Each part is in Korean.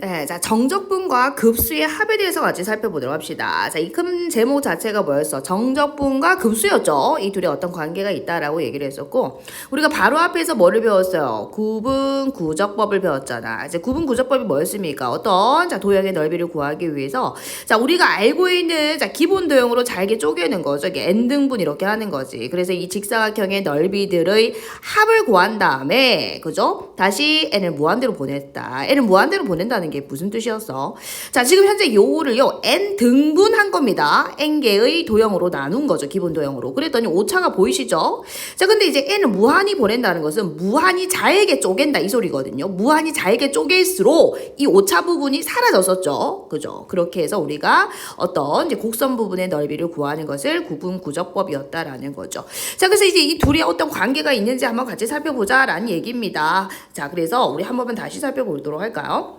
네, 자 정적분과 급수의 합에 대해서 같이 살펴보도록 합시다. 자, 이 큰 제목 자체가 뭐였어? 정적분과 급수였죠. 이 둘이 어떤 관계가 있다라고 얘기를 했었고, 우리가 바로 앞에서 뭐를 배웠어요? 구분 구적법을 배웠잖아. 이제 구분 구적법이 뭐였습니까? 어떤 자 도형의 넓이를 구하기 위해서, 자 우리가 알고 있는 자 기본 도형으로 잘게 쪼개는 거죠. 이게 n 등분 이렇게 하는 거지. 그래서 이 직사각형의 넓이들의 합을 구한 다음에, 그죠? 다시 n을 무한대로 보냈다. n을 무한대로 보낸다는 게 무슨 뜻이었어? 자, 지금 현재 요거를요, n 등분한 겁니다. n 개의 도형으로 나눈 거죠, 기본 도형으로. 그랬더니 오차가 보이시죠? 자, 근데 이제 n을 무한히 보낸다는 것은 무한히 잘게 쪼갠다 이 소리거든요. 무한히 잘게 쪼갤수록 이 오차 부분이 사라졌었죠. 그죠? 그렇게 해서 우리가 어떤 이제 곡선 부분의 넓이를 구하는 것을 구분 구적법이었다라는 거죠. 자, 그래서 이제 이 둘이 어떤 관계가 있는지 한번 같이 살펴보자라는 얘기입니다. 자, 그래서 우리 한 번만 다시 살펴보도록 할까요?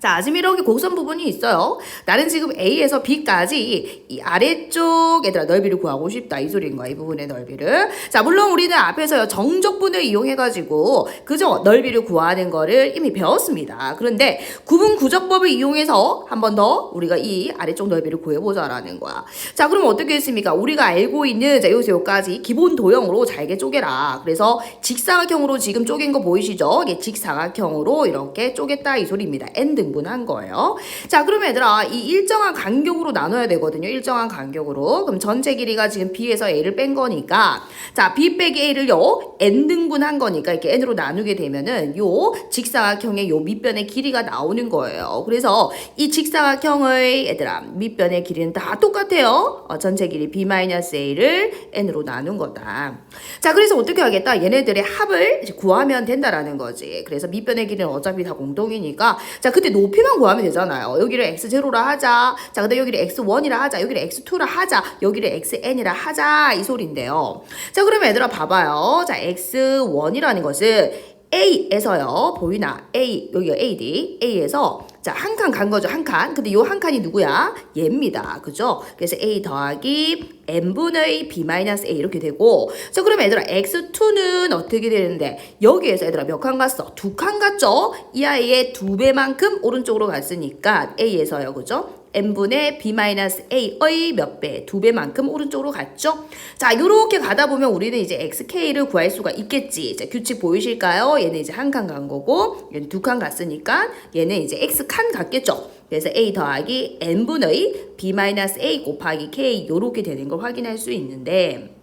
자, 이렇게 곡선 부분이 있어요. 나는 지금 A에서 B까지 이 아래쪽 얘들아 넓이를 구하고 싶다. 이 소리인 거야. 이 부분의 넓이를. 자, 물론 우리는 앞에서요. 정적분을 이용해 가지고 그저 넓이를 구하는 거를 이미 배웠습니다. 그런데 구분 구적법을 이용해서 한 번 더 우리가 이 아래쪽 넓이를 구해 보자라는 거야. 자, 그럼 어떻게 했습니까? 우리가 알고 있는 자, 요새 요까지 기본 도형으로 잘게 쪼개라. 그래서 직사각형으로 지금 쪼갠 거 보이시죠? 이게 직사각형으로 이렇게 쪼갰다. 이 소리입니다. n 등분한 거예요. 자, 그럼 얘들아, 이 일정한 간격으로 나눠야 되거든요. 일정한 간격으로. 그럼 전체 길이가 지금 b에서 a를 뺀 거니까, 자, b 빼기 a를요, n 등분한 거니까 이렇게 n으로 나누게 되면은 요 직사각형의 요 밑변의 길이가 나오는 거예요. 그래서 이 직사각형의 얘들아, 밑변의 길이는 다 똑같아요. 어, 전체 길이 b-a를 n으로 나눈 거다. 자, 그래서 어떻게 하겠다? 얘네들의 합을 구하면 된다라는 거지. 그래서 밑변의 길이는 어차피 다 공동이니까, 자, 그때 높이만 구하면 되잖아요. 여기를 x0라 하자. 자, 근데 여기를 x1이라 하자. 여기를 x2라 하자. 여기를 xn이라 하자. 이 소리인데요. 자, 그러면 얘들아 봐봐요. 자, x1이라는 것은 A에서요. 보이나? A, 여기가 AD. A에서 자, 한 칸 간 거죠. 한 칸. 근데 요 한 칸이 누구야? 얘입니다. 그죠? 그래서 A 더하기 n분의 b-a 이렇게 되고 자, 그러면 얘들아 x2는 어떻게 되는데 여기에서 얘들아 몇 칸 갔어? 두 칸 갔죠? 이 아이의 두 배만큼 오른쪽으로 갔으니까 A에서요. 그죠? N분의 b-a의 몇 배? 두 배만큼 오른쪽으로 갔죠? 자, 요렇게 가다 보면 우리는 이제 xk를 구할 수가 있겠지. 자, 규칙 보이실까요? 얘는 이제 한 칸 간 거고, 얘는 두 칸 갔으니까 얘는 이제 x칸 갔겠죠? 그래서 a 더하기 n분의 b-a 곱하기 k 요렇게 되는 걸 확인할 수 있는데,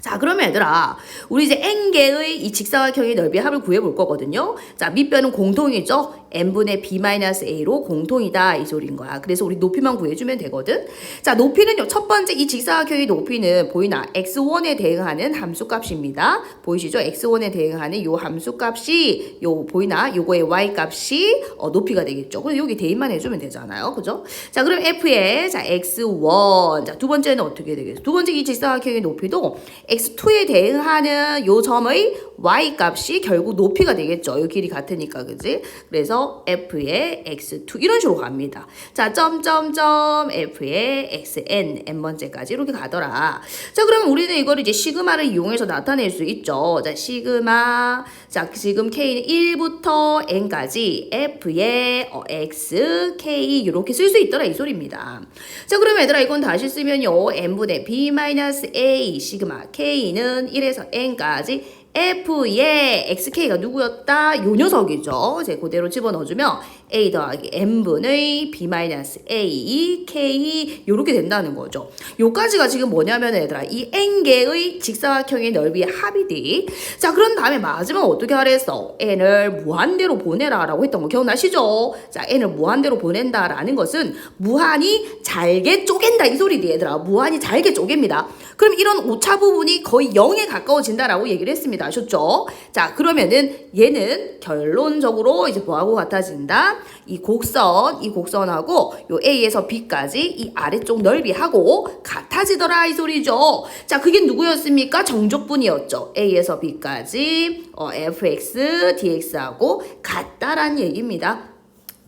자, 그러면 얘들아, 우리 이제 n개의 이 직사각형의 넓이 합을 구해볼 거거든요. 자, 밑변은 공통이죠. N분의 b-a로 공통이다. 이 소리인 거야. 그래서 우리 높이만 구해주면 되거든. 자, 높이는요. 첫 번째 이 직사각형의 높이는 보이나? x1에 대응하는 함수값입니다. 보이시죠? x1에 대응하는 요 함수값이 요 보이나? 요거의 y값이 어, 높이가 되겠죠. 그래서 여기 대입만 해주면 되잖아요. 그죠? 자, 그럼 f의 자, x1. 자, 두 번째는 어떻게 되겠어? 두 번째 이 직사각형의 높이도 x2에 대응하는 요 점의 y 값이 결국 높이가 되겠죠. 이 길이 같으니까 그지? 그래서 f의 x2 이런 식으로 갑니다. 자, 점점점 f의 xn n 번째까지 이렇게 가더라. 자, 그러면 우리는 이걸 이제 시그마를 이용해서 나타낼 수 있죠. 자, 시그마 자, 지금 k는 1부터 n까지 f의 어, x, k 이렇게 쓸 수 있더라 이 소리입니다. 자, 그럼 얘들아 이건 다시 쓰면요. n분의 b-a 시그마 k는 1에서 n까지 F의 XK가 누구였다? 요 녀석이죠. 제 그대로 집어넣어주면 A 더하기 N분의 B-A, K 요렇게 된다는 거죠. 요까지가 지금 뭐냐면 얘들아 이 N개의 직사각형의 넓이의 합이디. 자 그런 다음에 마지막 어떻게 하랬어? N을 무한대로 보내라 라고 했던 거 기억나시죠? 자 N을 무한대로 보낸다라는 것은 무한히 잘게 쪼갠다 이 소리디 얘들아. 무한히 잘게 쪼갭니다. 그럼 이런 오차 부분이 거의 0에 가까워진다라고 얘기를 했습니다. 아셨죠? 자, 그러면은 얘는 결론적으로 이제 뭐하고 같아진다? 이 곡선, 이 곡선하고 요 A에서 B까지 이 아래쪽 넓이하고 같아지더라 이 소리죠. 자, 그게 누구였습니까? 정적분이었죠. A에서 B까지 어, fx, dx하고 같다라는 얘기입니다.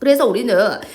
그래서 우리는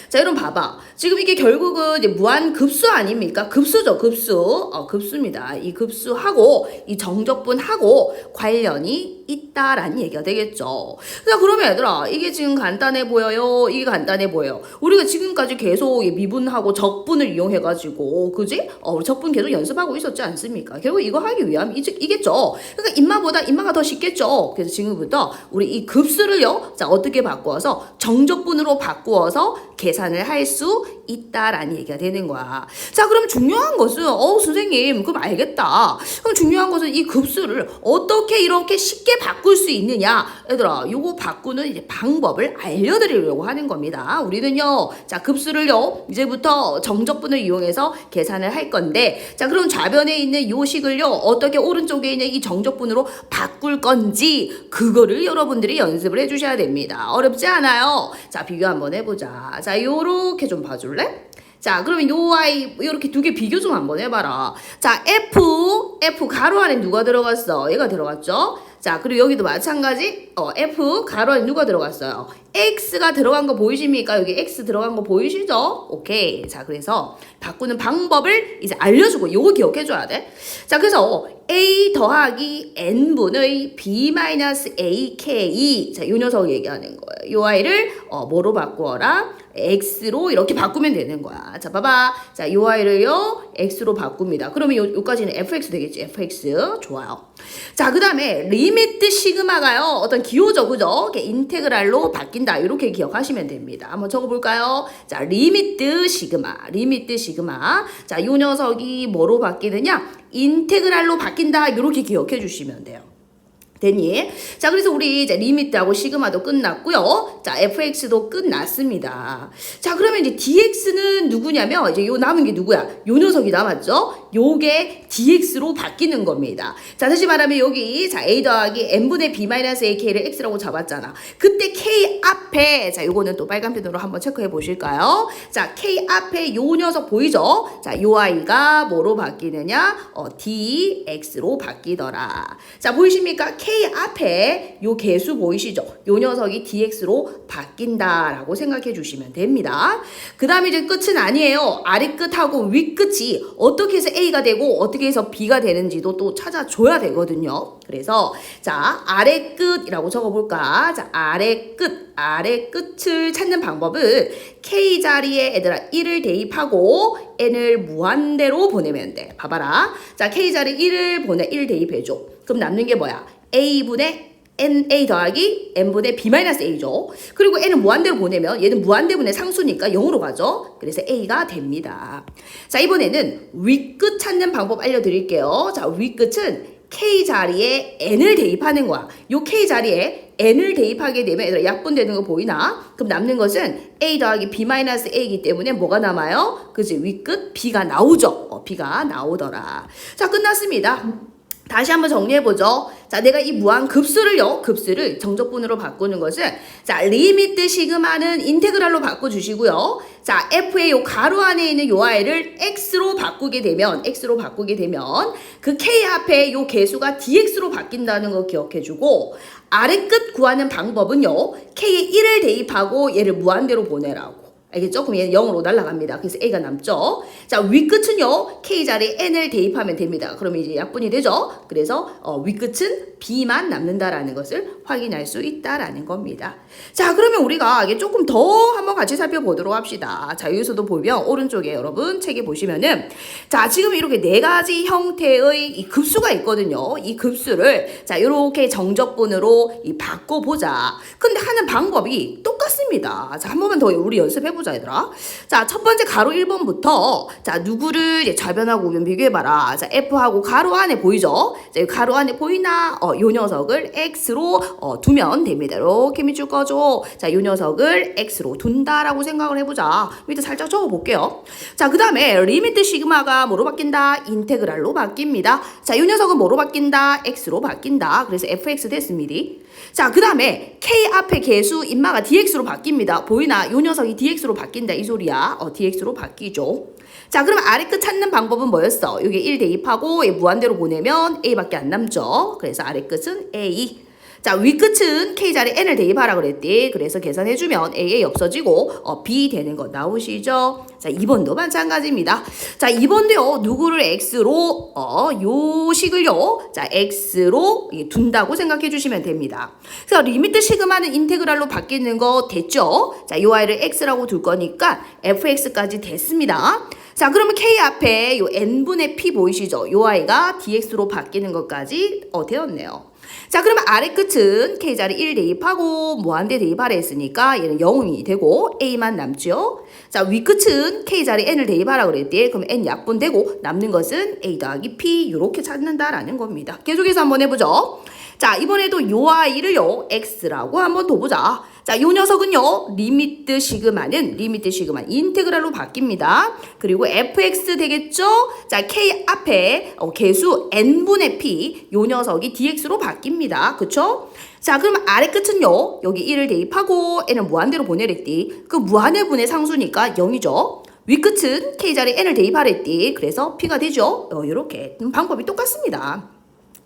자 여러분 봐봐. 지금 이게 결국은 무한 급수 아닙니까? 급수죠 급수. 어 급수입니다. 이 급수하고 이 정적분하고 관련이 있다라는 얘기가 되겠죠. 자, 그러면 얘들아, 이게 지금 간단해 보여요? 이게 간단해 보여요? 우리가 지금까지 계속 이 미분하고 적분을 이용해가지고, 그지? 어, 적분 계속 연습하고 있었지 않습니까? 결국 이거 하기 위함 이, 이겠죠. 그러니까 인마보다 인마가 더 쉽겠죠. 그래서 지금부터 우리 이 급수를요, 자, 어떻게 바꾸어서 정적분으로 바꾸어서 계산을 할 수 있다라는 얘기가 되는 거야. 자, 그럼 중요한 것은, 어, 선생님, 그럼 알겠다. 그럼 중요한 것은 이 급수를 어떻게 이렇게 쉽게 바꿀 수 있느냐? 얘들아, 요거 바꾸는 이제 방법을 알려드리려고 하는 겁니다. 우리는요, 자, 급수를요, 이제부터 정적분을 이용해서 계산을 할 건데, 자, 그럼 좌변에 있는 요 식을요, 어떻게 오른쪽에 있는 이 정적분으로 바꿀 건지, 그거를 여러분들이 연습을 해주셔야 됩니다. 어렵지 않아요. 자, 비교 한번 해보자. 자, 요렇게 좀 봐줄래? 자, 그러면 요 아이 이렇게 두 개 비교 좀 한번 해봐라. 자, F, F 가로 안에 누가 들어갔어? 얘가 들어갔죠? 자, 그리고 여기도 마찬가지. 어, F 가로 안에 누가 들어갔어요? X가 들어간 거 보이십니까? 여기 X 들어간 거 보이시죠? 오케이. 자, 그래서 바꾸는 방법을 이제 알려주고 요거 기억해줘야 돼. 자, 그래서 A 더하기 N분의 B-AK. 자, 요 녀석 얘기하는 거예요. 요 아이를 어, 뭐로 바꾸어라? X로 이렇게 바꾸면 되는 거야. 자, 봐봐. 자, 요 아이를요, X로 바꿉니다. 그러면 요, 요까지는 FX 되겠지. FX. 좋아요. 자, 그 다음에 리 미트 시그마가요, 어떤 기호죠, 그죠? 이렇게 인테그랄로 바뀐다. 이렇게 기억하시면 됩니다. 한번 적어볼까요? 자, 리미트 시그마. 리미트 시그마. 자, 요 녀석이 뭐로 바뀌느냐? 인테그랄로 바뀐다. 이렇게 기억해 주시면 돼요. 됐니? 자, 그래서 우리 이제 리미트하고 시그마도 끝났고요. 자, fx도 끝났습니다. 자, 그러면 이제 dx는 누구냐면 이제 요 남은 게 누구야? 요 녀석이 남았죠? 요게 dx로 바뀌는 겁니다. 자, 다시 말하면 여기 자, a 더하기 n분의 b-ak를 x라고 잡았잖아. 그때 k 앞에 자, 요거는 또 빨간 펜으로 한번 체크해 보실까요? 자, k 앞에 요 녀석 보이죠? 자, 요 아이가 뭐로 바뀌느냐? 어, dx로 바뀌더라. 자, 보이십니까? K 앞에 요 개수 보이시죠? 요 녀석이 DX로 바뀐다라고 생각해 주시면 됩니다. 그 다음에 이제 끝은 아니에요. 아래 끝하고 위 끝이 어떻게 해서 A가 되고 어떻게 해서 B가 되는지도 또 찾아줘야 되거든요. 그래서 자 아래 끝이라고 적어볼까? 자 아래 끝 아래 끝을 찾는 방법은 K 자리에 얘들아 1을 대입하고 N을 무한대로 보내면 돼. 봐봐라. 자 K 자리 1을 보내 1 대입해줘. 그럼 남는 게 뭐야? a분의 na 더하기 n분의 b-a죠. 그리고 n은 무한대로 보내면 얘는 무한대분의 상수니까 0으로 가죠. 그래서 a가 됩니다. 자 이번에는 윗끝 찾는 방법 알려드릴게요. 자 윗끝은 k 자리에 n을 대입하는 거야. 요 k 자리에 n을 대입하게 되면 얘들아 약분되는 거 보이나? 그럼 남는 것은 a 더하기 b-a이기 때문에 뭐가 남아요? 그지 윗끝 b가 나오죠. 어, b가 나오더라. 자 끝났습니다. 다시 한번 정리해보죠. 자, 내가 이 무한 급수를요, 급수를 정적분으로 바꾸는 것은, 자, 리미트 시그마는 인테그랄로 바꿔주시고요. 자, f의 요 가로 안에 있는 요 아이를 x로 바꾸게 되면, x로 바꾸게 되면, 그 k 앞에 요 개수가 dx로 바뀐다는 거 기억해주고, 아래 끝 구하는 방법은요, k에 1을 대입하고 얘를 무한대로 보내라고. 알겠죠? 그럼 얘는 0으로 날아갑니다. 그래서 A가 남죠. 자, 윗끝은요, K 자리에 N을 대입하면 됩니다. 그러면 이제 약분이 되죠? 그래서 어, 윗끝은 B만 남는다라는 것을 확인할 수 있다라는 겁니다. 자, 그러면 우리가 이게 조금 더 한번 같이 살펴보도록 합시다. 자, 여기서도 보면 오른쪽에 여러분 책에 보시면은 자, 지금 이렇게 네 가지 형태의 이 급수가 있거든요. 이 급수를 자, 이렇게 정적분으로 이 바꿔 보자. 근데 하는 방법이 똑같습니다. 자, 한 번만 더 우리 연습해 보자, 얘들아. 자, 첫 번째 가로 1번부터 자, 누구를 이제 좌변하고 우변 비교해봐라. 자, F하고 가로 안에 보이죠? 자, 이 가로 안에 보이나? 어, 요 녀석을 X로 어, 두면 됩니다. 이렇게 밑줄 꺼줘. 자, 요 녀석을 X로 둔다라고 생각을 해보자. 밑에 살짝 적어볼게요. 자, 그 다음에 리미트 시그마가 뭐로 바뀐다? 인테그랄로 바뀝니다. 자, 요 녀석은 뭐로 바뀐다? X로 바뀐다. 그래서 FX 됐습니다. 자, 그 다음에 K 앞에 개수 인마가 DX로 바뀝니다. 보이나? 요 녀석이 DX로 바뀐다. 이 소리야. 어, DX로 바뀌죠. 자, 그럼 아래 끝 찾는 방법은 뭐였어? 여기 1 대입하고 얘 무한대로 보내면 A밖에 안 남죠. 그래서 아래 끝은 A. 자, 윗끝은 K자리 N을 대입하라 그랬디. 그래서 계산해주면 A에 없어지고 어, B 되는 거 나오시죠? 자, 2번도 마찬가지입니다. 자, 2번도요. 누구를 X로 어, 요 식을요. 자, X로 예, 둔다고 생각해 주시면 됩니다. 그래서 리미트 시그마는 인테그랄로 바뀌는 거 됐죠? 자, 요 I를 X라고 둘 거니까 fx까지 됐습니다. 자, 그러면 k 앞에 요 n분의 p 보이시죠? 요 i가 dx로 바뀌는 것까지 어, 되었네요. 자, 그러면 아래 끝은 k자리 1 대입하고 무한대 대입하라 했으니까 얘는 0이 되고 a만 남죠. 자, 위 끝은 k자리 n을 대입하라 그랬대. 그럼 n 약분되고 남는 것은 a 더하기 p 이렇게 찾는다라는 겁니다. 계속해서 한번 해보죠. 자, 이번에도 요 아이를요, x라고 한번 더 보자. 자, 요 녀석은요, 리미트 시그마는, 리미트 시그마 인테그랄로 바뀝니다. 그리고 fx 되겠죠? 자, k 앞에 어, 개수 n분의 p, 요 녀석이 dx로 바뀝니다. 그쵸? 자, 그럼 아래 끝은요, 여기 1을 대입하고 n은 무한대로 보내랬디. 그 무한의 분의 상수니까 0이죠. 윗끝은 k자리 n을 대입하랬디. 그래서 p가 되죠. 어, 요렇게. 음, 방법이 똑같습니다.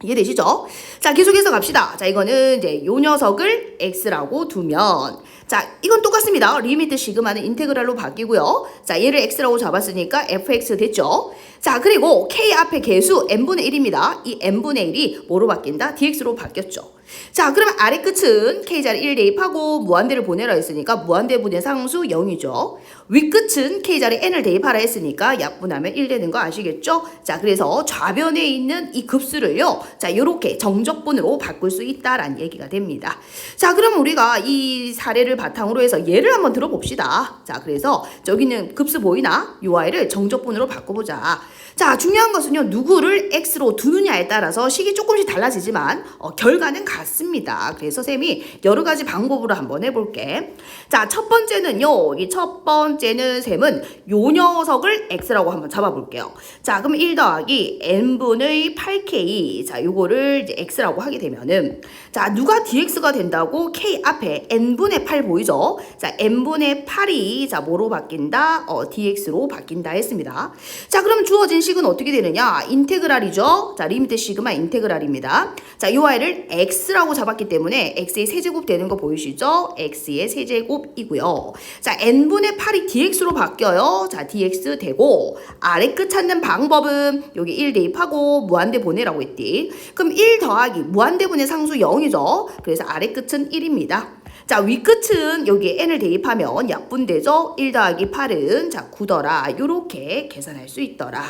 이해되시죠? 자, 계속해서 갑시다. 자, 이거는 이제 요 녀석을 x라고 두면 자, 이건 똑같습니다. 리미트 시그마는 인테그랄로 바뀌고요. 자, 얘를 x라고 잡았으니까 fx 됐죠? 자, 그리고 k 앞에 개수 n분의 1입니다. 이 n분의 1이 뭐로 바뀐다? dx로 바뀌었죠. 자, 그러면 아래 끝은 k자리 1 대입하고 무한대를 보내라 했으니까 무한대 분의 상수 0이죠. 윗끝은 k자리 n을 대입하라 했으니까 약분하면 1 되는 거 아시겠죠? 자, 그래서 좌변에 있는 이 급수를요. 자, 요렇게 정적분으로 바꿀 수 있다라는 얘기가 됩니다. 자, 그럼 우리가 이 사례를 바탕으로 해서 예를 한번 들어봅시다. 자, 그래서 저기는 급수 보이나? 요 아이를 정적분으로 바꿔보자. 자, 중요한 것은요, 누구를 x로 두느냐에 따라서 식이 조금씩 달라지지만, 어, 결과는 같습니다. 그래서 쌤이 여러 가지 방법으로 한번 해볼게. 자, 첫 번째는요, 이 첫 번째는 쌤은 요 녀석을 x라고 한번 잡아볼게요. 자, 그럼 1 더하기 n분의 8k. 자, 요거를 이제 x라고 하게 되면은, 자, 누가 dx가 된다고 k 앞에 n분의 8 보이죠? 자, n분의 8이, 자, 뭐로 바뀐다? 어, dx로 바뀐다 했습니다. 자, 그럼 주어진 식은 어떻게 되느냐? 인테그랄이죠. 자, 리미트 시그마 인테그랄입니다. 자, 요 아이를 x라고 잡았기 때문에 x의 세제곱 되는 거 보이시죠? x의 세제곱이고요. 자, n분의 8이 dx로 바뀌어요. 자, dx 되고 아래 끝 찾는 방법은 여기 1 대입하고 무한대 보내라고 했디. 그럼 1 더하기 무한대 분의 상수 0이죠. 그래서 아래 끝은 1입니다. 자, 윗끝은 여기 n을 대입하면 약분되죠? 1 더하기 8은 자, 9더라. 요렇게 계산할 수 있더라.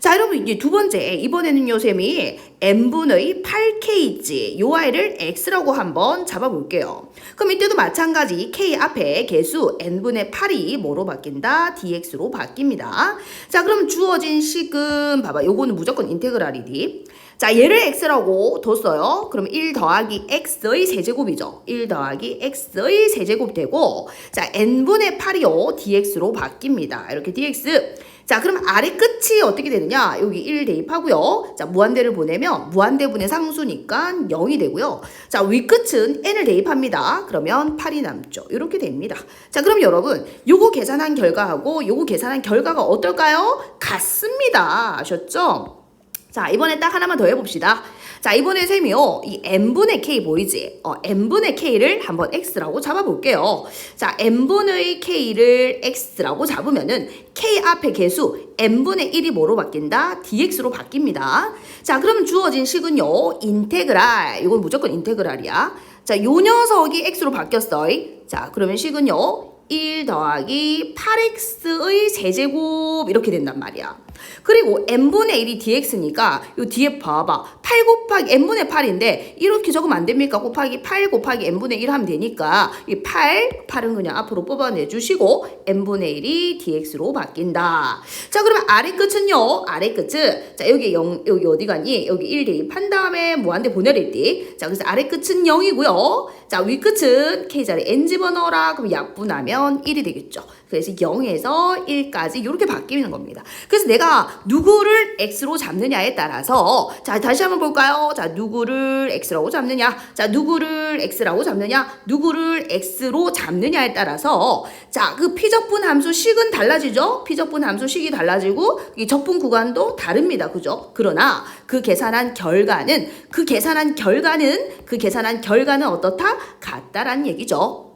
자, 여러분 이제 두 번째 이번에는 요셈이 n분의 8k지 요 아이를 x라고 한번 잡아볼게요. 그럼 이때도 마찬가지 k 앞에 개수 n분의 8이 뭐로 바뀐다? dx로 바뀝니다. 자, 그럼 주어진 식은 봐봐. 요거는 무조건 인테그랄이디. 자, 얘를 x라고 뒀어요. 그럼 1 더하기 x의 세제곱이죠. 1 더하기 x의 세제곱 되고 자, n분의 8이요. dx로 바뀝니다. 이렇게 dx. 자, 그럼 아래 끝이 어떻게 되느냐? 여기 1 대입하고요. 자, 무한대를 보내면 무한대분의 상수니까 0이 되고요. 자, 윗끝은 n을 대입합니다. 그러면 8이 남죠. 이렇게 됩니다. 자, 그럼 여러분, 요거 계산한 결과하고 요거 계산한 결과가 어떨까요? 같습니다. 아셨죠? 자, 이번에 딱 하나만 더 해봅시다. 자, 이번에 셈이요. 이 n분의 k 보이지? 어, n분의 k를 한번 x라고 잡아볼게요. 자, n분의 k를 x라고 잡으면은 k 앞에 개수 n분의 1이 뭐로 바뀐다? dx로 바뀝니다. 자, 그럼 주어진 식은요. 인테그랄. 이건 무조건 인테그랄이야. 자, 요 녀석이 x로 바뀌었어. 자, 그러면 식은요. 1 더하기 8x의 세제곱 이렇게 된단 말이야. 그리고 n분의 1이 dx니까 요 뒤에 봐봐. 8 곱하기 n분의 8인데 이렇게 적으면 안 됩니까? 곱하기 8 곱하기 n분의 1 하면 되니까 이 8, 8은 그냥 앞으로 뽑아내 주시고 n분의 1이 dx로 바뀐다. 자 그러면 아래 끝은요. 아래 끝은 자 여기 0 여기 어디 가니? 여기 1 대입한 다음에 무한대 보내랬디. 자 그래서 아래 끝은 0이고요. 자 위 끝은 k자리 n 집어넣어라. 그럼 약분하면 1이 되겠죠. 그래서 0에서 1까지 이렇게 바뀌는 겁니다. 그래서 내가 누구를 x로 잡느냐에 따라서 자 다시 한번 볼까요? 자 누구를 x라고 잡느냐? 자 누구를 x라고 잡느냐? 누구를 x로 잡느냐에 따라서 자그 피적분 함수 식은 달라지죠? 피적분 함수 식이 달라지고 이 적분 구간도 다릅니다. 그죠? 그러나 그 계산한 결과는 그 계산한 결과는 그 계산한 결과는 어떻다? 같다라는 얘기죠.